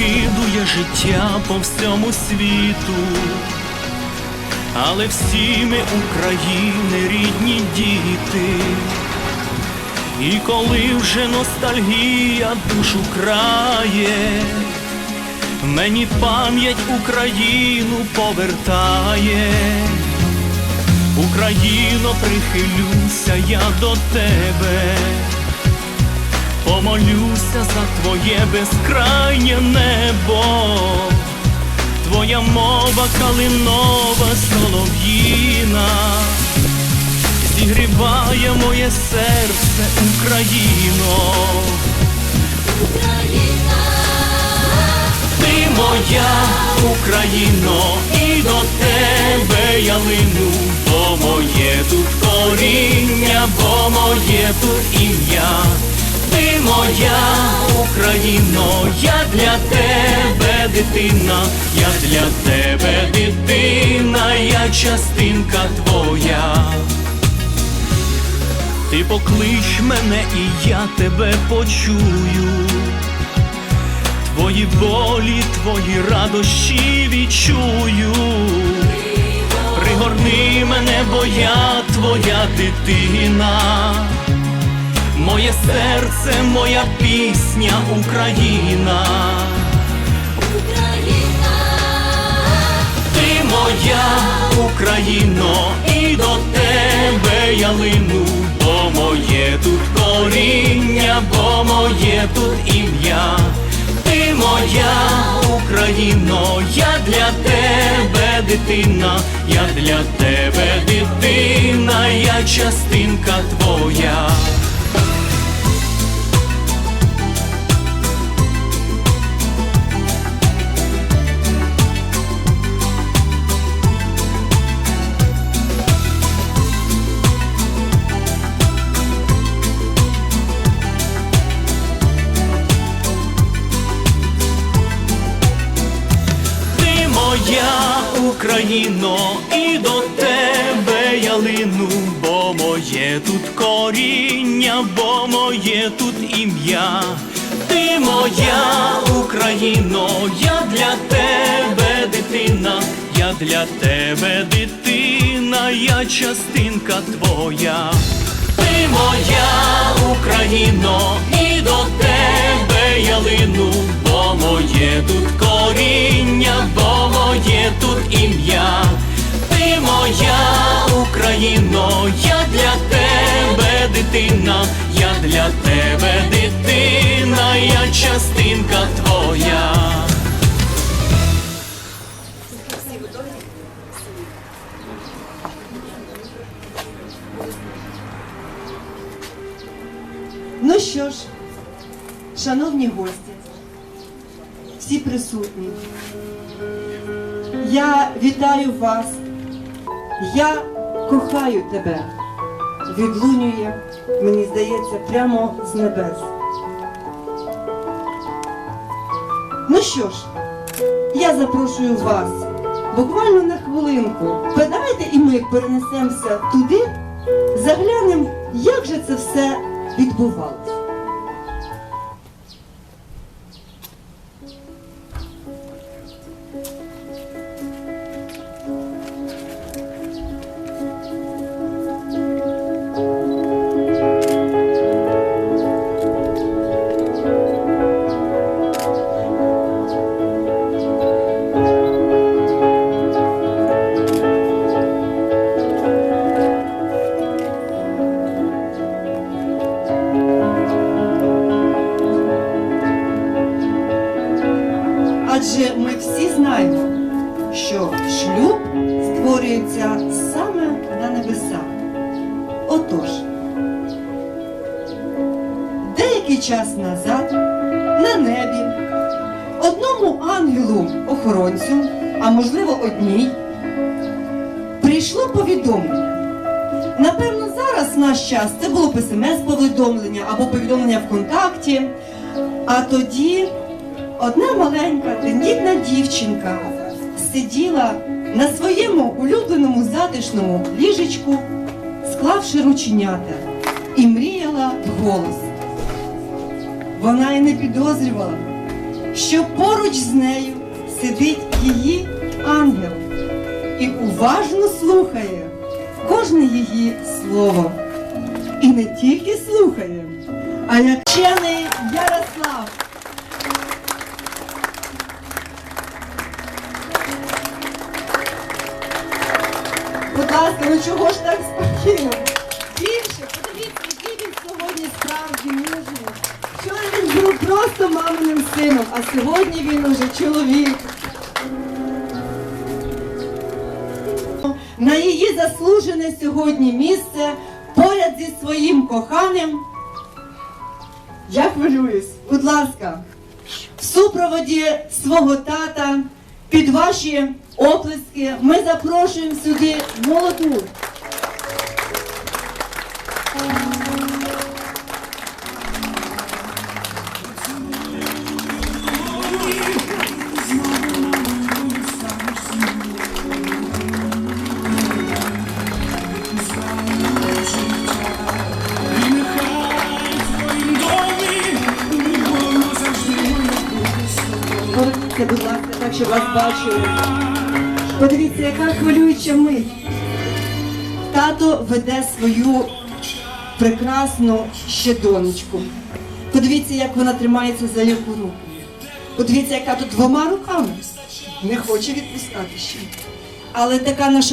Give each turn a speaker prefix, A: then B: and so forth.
A: розкидує життя по всьому світу. Але всі ми України рідні діти. І коли вже ностальгія душу крає, мені пам'ять Україну повертає. Україно, прихилюся я до тебе, помолюся за твоє безкрайнє небо, твоя мова калинова солов'їна, зігріває моє серце, Україно. Україна, Ти моя Україно, і до тебе я лину, бо моє тут коріння, бо моє тут ім'я. Ти моя Україно, я для тебе дитина, я для тебе дитина, я частинка твоя. Ти поклич мене, і я тебе почую. Твої болі, твої радощі відчую. Пригорни мене, бо я твоя дитина. Моє серце, моя пісня, Україна. Україна, Ти моя Україно, і до тебе я лину, бо моє тут коріння, бо моє тут ім'я. Ти моя Україно, я для тебе дитина, я для тебе дитина, я частинка твоя. Україно, і до тебе я лину, бо моє тут коріння, бо моє тут ім'я. Ти моя Україно, я для тебе дитина, я для тебе дитина, я частинка твоя. Ти моя Україно, і до тебе я лину, моє тут коріння, бо моє тут ім'я. Ти моя Україно, я для тебе дитина, я для тебе дитина, я частинка твоя.
B: Ну що ж, шановні гості, всі присутні, я вітаю вас, я кохаю тебе, відлунює, мені здається, прямо з небес. Ну що ж, я запрошую вас буквально на хвилинку. Давайте і ми перенесемося туди, заглянемо, як же це все відбувалося. Адже ми всі знаємо, що шлюб створюється саме на небесах. Отож, деякий час назад на небі одному ангелу-охоронцю, а можливо одній, прийшло повідомлення. Напевно, зараз наш час це було б смс-повідомлення або повідомлення ВКонтакті. А тоді одна маленька тендітна дівчинка сиділа на своєму улюбленому затишному ліжечку, склавши рученята, і мріяла вголос. Вона й не підозрювала, що поруч з нею сидить її ангел і уважно слухає кожне її слово. І не тільки слухає, а як вчений Ярослав. Будь ласка, ну чого ж так спокійно? Більше, подивіться, який він сьогодні справді мужній. Вчора він був просто маминим сином, а сьогодні він уже чоловік. На її заслужене сьогодні місце поряд зі своїм коханим. Я хвилююсь, будь ласка, в супроводі свого тата під ваші оплески ми запрошуємо сюди молоду. Будь ласка, так, щоб вас бачили. Подивіться, яка хвилююча мить. Тато веде свою прекрасну ще донечку. Подивіться, як вона тримається за яку руку. Подивіться, яка тут двома руками. Не хоче відпускати ще. Але така наша